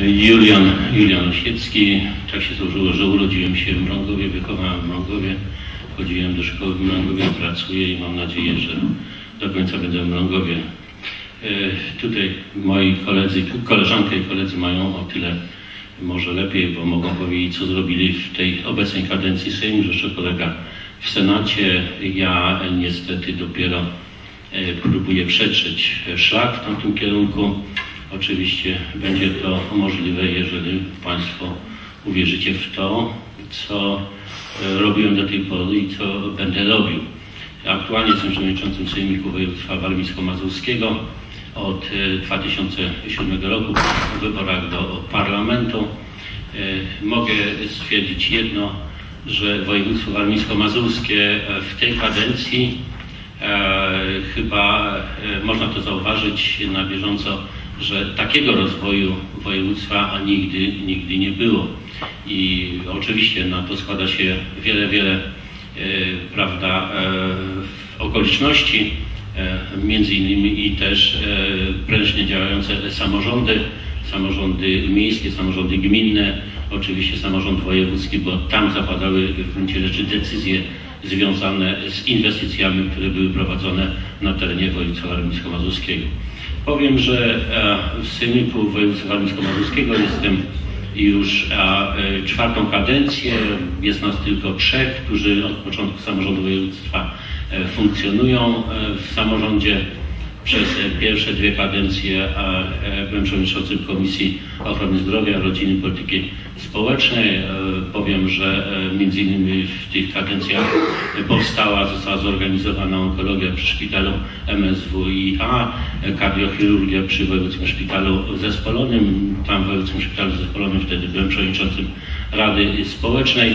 Julian, Julian Osiecki. Tak się złożyło, że urodziłem się w Mrągowie, wychowałem w Mrągowie, chodziłem do szkoły w Mrągowie, pracuję i mam nadzieję, że do końca będę w Mrągowie. E, Tutaj moi koledzy, koleżanki i koledzy mają o tyle może lepiej, bo mogą powiedzieć, co zrobili w tej obecnej kadencji Sejmu, że jeszcze kolega w Senacie. Ja niestety dopiero e, próbuję przetrzeć szlak w tamtym kierunku. Oczywiście będzie to możliwe, jeżeli Państwo uwierzycie w to, co e, robiłem do tej pory i co będę robił. Aktualnie jestem przewodniczącym Sejmiku Województwa Warmińsko-Mazurskiego od e, 2007 roku w wyborach do parlamentu. E, Mogę stwierdzić jedno, że województwo warmińsko-mazurskie e, w tej kadencji e, chyba e, można to zauważyć na bieżąco, że takiego rozwoju województwa nigdy, nigdy nie było. I oczywiście na to składa się wiele, wiele e, prawda, e, okoliczności, e, między innymi i też prężnie działające samorządy, samorządy miejskie, samorządy gminne, oczywiście samorząd wojewódzki, bo tam zapadały w gruncie rzeczy decyzje związane z inwestycjami, które były prowadzone na terenie województwa warmińsko-mazurskiego. Powiem, że e, w Sejmiku Województwa Warmińsko-Mazurskiego jestem już a, e, czwartą kadencję. Jest nas tylko trzech, którzy od początku samorządu województwa e, funkcjonują e, w samorządzie. Przez e, pierwsze dwie kadencje e, byłem przewodniczącym Komisji Ochrony Zdrowia, Rodziny i Polityki Społecznej. E, Powiem, że między innymi w tych kadencjach powstała, została zorganizowana onkologia przy szpitalu MSWiA, kardiochirurgia przy Wojewódzkim Szpitalu Zespolonym. Tam w Wojewódzkim Szpitalu Zespolonym wtedy byłem przewodniczącym Rady Społecznej.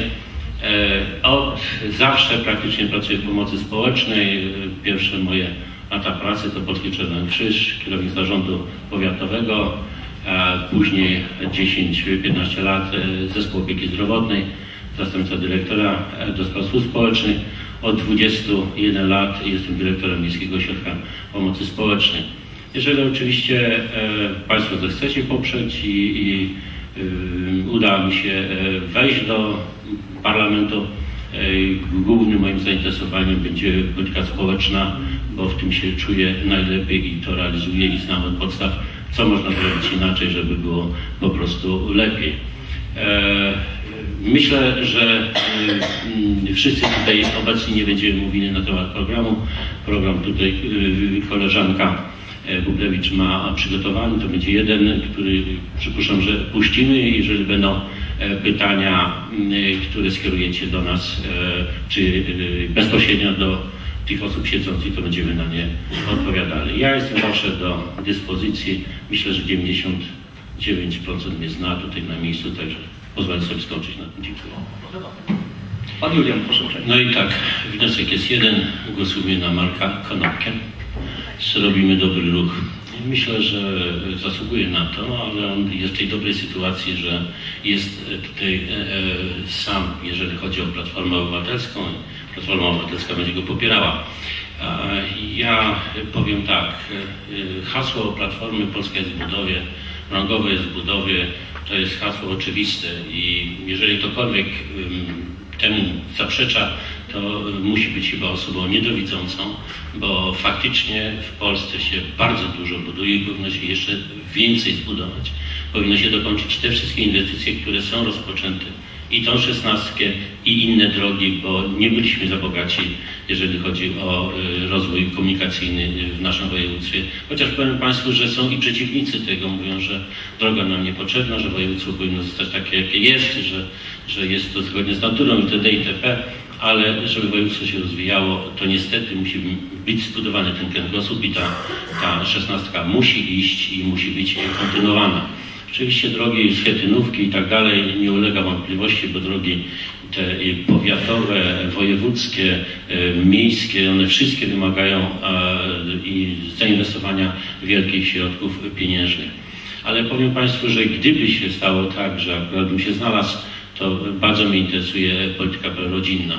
Od zawsze praktycznie pracuję w pomocy społecznej. Pierwsze moje lata pracy to Polski Czerwony Krzyż, kierownik zarządu powiatowego, później 10-15 lat e, zespół opieki zdrowotnej, zastępca dyrektora e, do spraw służb społecznych. Od 21 lat jestem dyrektorem Miejskiego Ośrodka Pomocy Społecznej. Jeżeli oczywiście e, Państwo zechcecie poprzeć i, i uda mi się wejść do parlamentu, głównym moim zainteresowaniem będzie polityka społeczna, bo w tym się czuję najlepiej i to realizuję i znam od podstaw, co można zrobić inaczej, żeby było po prostu lepiej. E, Myślę, że y, wszyscy tutaj obecni nie będziemy mówili na temat programu. Program tutaj y, koleżanka e, Bublewicz ma przygotowany. To będzie jeden, który przypuszczam, że puścimy. Jeżeli będą e, pytania, które skierujecie do nas, e, czy bezpośrednio do tych osób siedzących, to będziemy na nie odpowiadali. Ja jestem zawsze do dyspozycji. Myślę, że 99% mnie zna tutaj na miejscu, także pozwolę sobie skończyć na tym. Dziękuję. Pan Julian, proszę uprzejmie. No i tak, wniosek jest jeden. Głosujemy na Marka Konopkę. Robimy dobry ruch. Myślę, że zasługuje na to, ale on jest w tej dobrej sytuacji, że jest tutaj e, e, sam, jeżeli chodzi o Platformę Obywatelską. Platforma Obywatelska będzie go popierała. Ja powiem tak, e, hasło Platformy Polska jest w budowie, Rągowe jest w budowie, to jest hasło oczywiste i jeżeli ktokolwiek temu zaprzecza, to musi być chyba osobą niedowidzącą, bo faktycznie w Polsce się bardzo dużo buduje i powinno się jeszcze więcej zbudować. Powinno się dokończyć te wszystkie inwestycje, które są rozpoczęte. I tą szesnastkę, i inne drogi, bo nie byliśmy za bogaci, jeżeli chodzi o y, rozwój komunikacyjny w naszym województwie. Chociaż powiem Państwu, że są i przeciwnicy tego, mówią, że droga nam niepotrzebna, że województwo powinno zostać takie, jakie jest, że, że jest to zgodnie z naturą itd. itp. Ale żeby województwo się rozwijało, to niestety musi być zbudowany ten kręgosłup i ta, ta szesnastka musi iść i musi być kontynuowana. Oczywiście drogi Schetynówki i tak dalej nie ulega wątpliwości, bo drogi te powiatowe, wojewódzkie, y, miejskie, one wszystkie wymagają e, zainwestowania wielkich środków pieniężnych. Ale powiem Państwu, że gdyby się stało tak, że akurat bym się znalazł, to bardzo mnie interesuje polityka prorodzinna.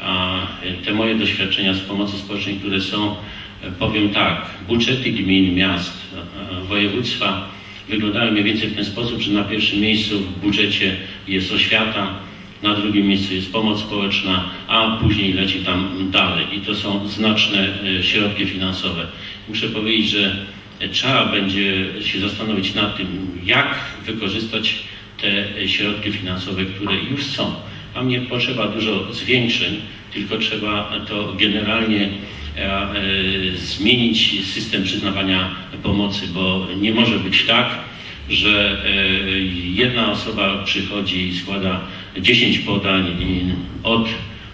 A te moje doświadczenia z pomocy społecznej, które są, e, powiem tak, budżety gmin, miast, e, województwa wyglądają mniej więcej w ten sposób, że na pierwszym miejscu w budżecie jest oświata, na drugim miejscu jest pomoc społeczna, a później leci tam dalej. I to są znaczne e, środki finansowe. Muszę powiedzieć, że trzeba będzie się zastanowić nad tym, jak wykorzystać te e, środki finansowe, które już są. Tam nie potrzeba dużo zwiększeń, tylko trzeba to generalnie e, e, zmienić system przyznawania pomocy, bo nie może być tak, że e, jedna osoba przychodzi i składa 10 podań od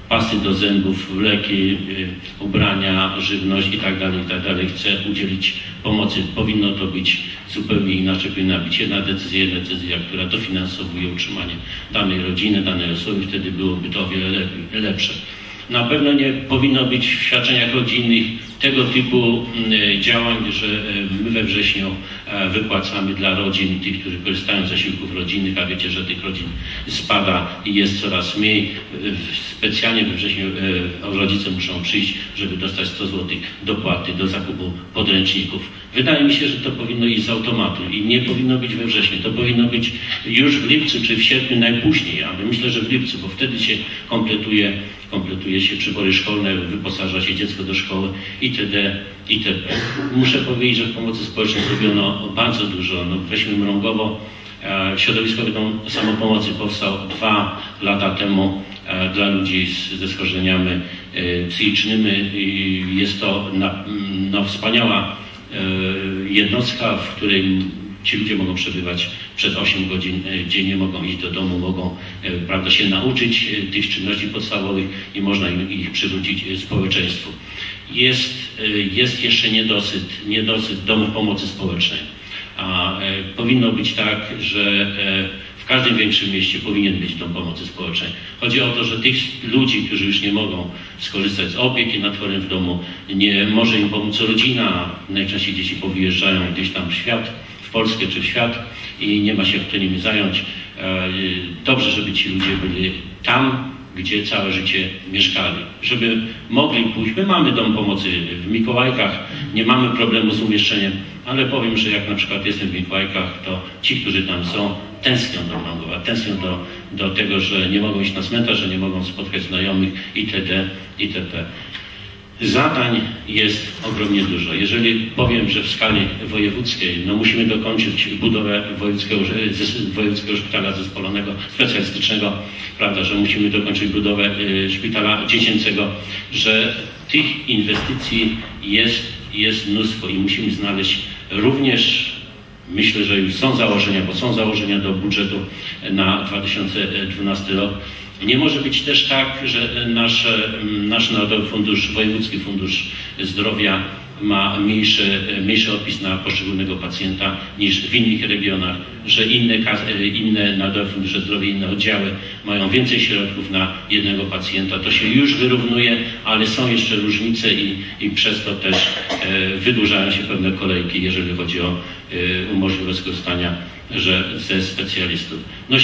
pasy do zębów, leki, y, ubrania, żywność i tak dalej, i tak. Chce udzielić pomocy. Powinno to być zupełnie inaczej. Powinna być jedna decyzja, jedna decyzja, która dofinansowuje utrzymanie danej rodziny, danej osoby. Wtedy byłoby to o wiele lepsze. Na pewno nie powinno być w świadczeniach rodzinnych tego typu mm, działań, że e, my we wrześniu e, wypłacamy dla rodzin, tych, którzy korzystają z zasiłków rodzinnych, a wiecie, że tych rodzin spada i jest coraz mniej. E, specjalnie we wrześniu rodzice muszą przyjść, żeby dostać 100 zł dopłaty do zakupu podręczników. Wydaje mi się, że to powinno iść z automatu i nie powinno być we wrześniu. To powinno być już w lipcu czy w sierpniu najpóźniej, ale myślę, że w lipcu, bo wtedy się kompletuje, kompletuje się przybory szkolne, wyposaża się dziecko do szkoły itd. itp. Muszę powiedzieć, że w pomocy społecznej zrobiono bardzo dużo. No, weźmy Mrągowo, e, Środowiskowy Dom Samopomocy powstał dwa lata temu e, dla ludzi z, ze schorzeniami e, psychicznymi. Jest to na, no, wspaniała jednostka, w której ci ludzie mogą przebywać przez 8 godzin dziennie, mogą iść do domu, mogą prawda, się nauczyć tych czynności podstawowych i można ich przywrócić społeczeństwu jest, e, jest jeszcze niedosyt, niedosyt domów pomocy społecznej. A e, powinno być tak, że e, w każdym większym mieście powinien być dom pomocy społecznej. Chodzi o to, że tych ludzi, którzy już nie mogą skorzystać z opieki nad chorym w domu, nie może im pomóc rodzina, najczęściej dzieci powyjeżdżają gdzieś tam w świat, w Polskę czy w świat i nie ma się kto nimi zająć. Dobrze, żeby ci ludzie byli tam, gdzie całe życie mieszkali, żeby mogli pójść. My mamy dom pomocy w Mikołajkach, nie mamy problemu z umieszczeniem, ale powiem, że jak na przykład jestem w Mikołajkach, to ci, którzy tam są, tęsknią do Mrągowa, tęsknią do, do tego, że nie mogą iść na cmentarz, że nie mogą spotkać znajomych itd. itp. Zadań jest ogromnie dużo. Jeżeli powiem, że w skali wojewódzkiej no musimy dokończyć budowę wojewódzkiego, wojewódzkiego szpitala zespolonego, specjalistycznego, prawda, że musimy dokończyć budowę y, szpitala dziecięcego, że tych inwestycji jest, jest mnóstwo i musimy znaleźć również Myślę, że już są założenia, bo są założenia do budżetu na 2012 rok. Nie może być też tak, że nasze, nasz Narodowy Fundusz, Wojewódzki Fundusz Zdrowia ma mniejszy, mniejszy odpis na poszczególnego pacjenta niż w innych regionach, że inne, inne Narodowe Fundusze Zdrowia, inne oddziały mają więcej środków na jednego pacjenta. To się już wyrównuje, ale są jeszcze różnice i, i przez to też e, wydłużają się pewne kolejki, jeżeli chodzi o e, możliwość skorzystania że ze specjalistów. No,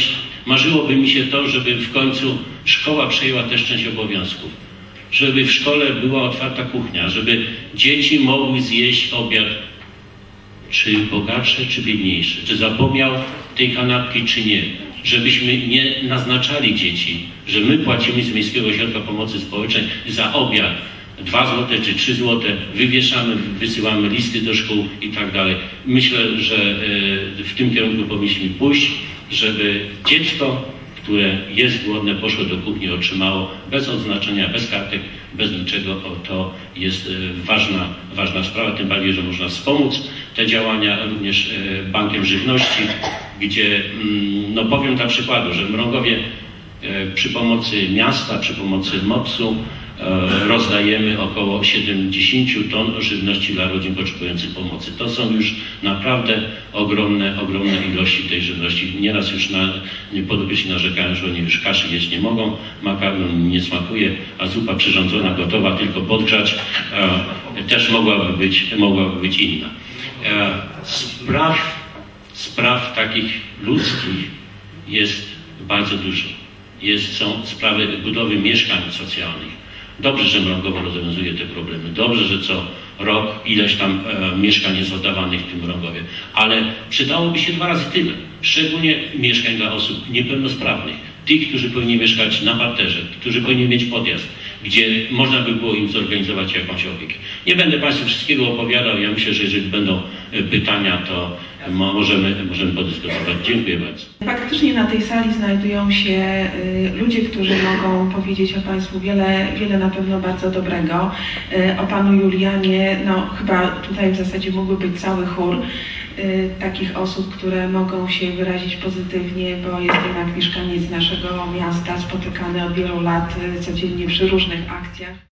marzyłoby mi się to, żeby w końcu szkoła przejęła też część obowiązków. Żeby w szkole była otwarta kuchnia, żeby dzieci mogły zjeść obiad czy bogatsze, czy biedniejsze, czy zapomniał tej kanapki, czy nie. Żebyśmy nie naznaczali dzieci, że my płacimy z Miejskiego Ośrodka Pomocy Społecznej za obiad, 2 złote czy 3 złote, wywieszamy, wysyłamy listy do szkół i tak dalej. Myślę, że e, w tym kierunku powinniśmy pójść, żeby dziecko, które jest głodne, poszło do kuchni, otrzymało bez odznaczenia, bez kartek, bez niczego. To jest e, ważna, ważna sprawa, tym bardziej, że można wspomóc te działania również e, Bankiem Żywności, gdzie, mm, no powiem dla przykładu, że w Mrągowie przy pomocy miasta, przy pomocy MOPS-u E, rozdajemy około 70 ton żywności dla rodzin potrzebujących pomocy. To są już naprawdę ogromne, ogromne ilości tej żywności. Nieraz już na, podopieczni narzekają, że oni już kaszy jeść nie mogą, makaron nie smakuje, a zupa przyrządzona, gotowa, tylko podgrzać, e, też mogłaby być, mogłaby być inna. E, spraw, spraw takich ludzkich jest bardzo dużo. Jest, są sprawy budowy mieszkań socjalnych, Dobrze, że Mrągowo rozwiązuje te problemy. Dobrze, że co rok ileś tam e, mieszkań jest oddawanych w tym Mrągowie. Ale przydałoby się dwa razy tyle. Szczególnie mieszkań dla osób niepełnosprawnych. Tych, którzy powinni mieszkać na parterze, którzy powinni mieć podjazd, gdzie można by było im zorganizować jakąś opiekę. Nie będę Państwu wszystkiego opowiadał. Ja myślę, że jeżeli będą e, pytania, to możemy, możemy podyskutować. Dziękuję bardzo. Faktycznie na tej sali znajdują się y, ludzie, którzy mogą powiedzieć o Państwu wiele, wiele na pewno bardzo dobrego. Y, O Panu Julianie, no chyba tutaj w zasadzie mógłby być cały chór y, takich osób, które mogą się wyrazić pozytywnie, bo jest jednak mieszkaniec naszego miasta, spotykany od wielu lat codziennie przy różnych akcjach.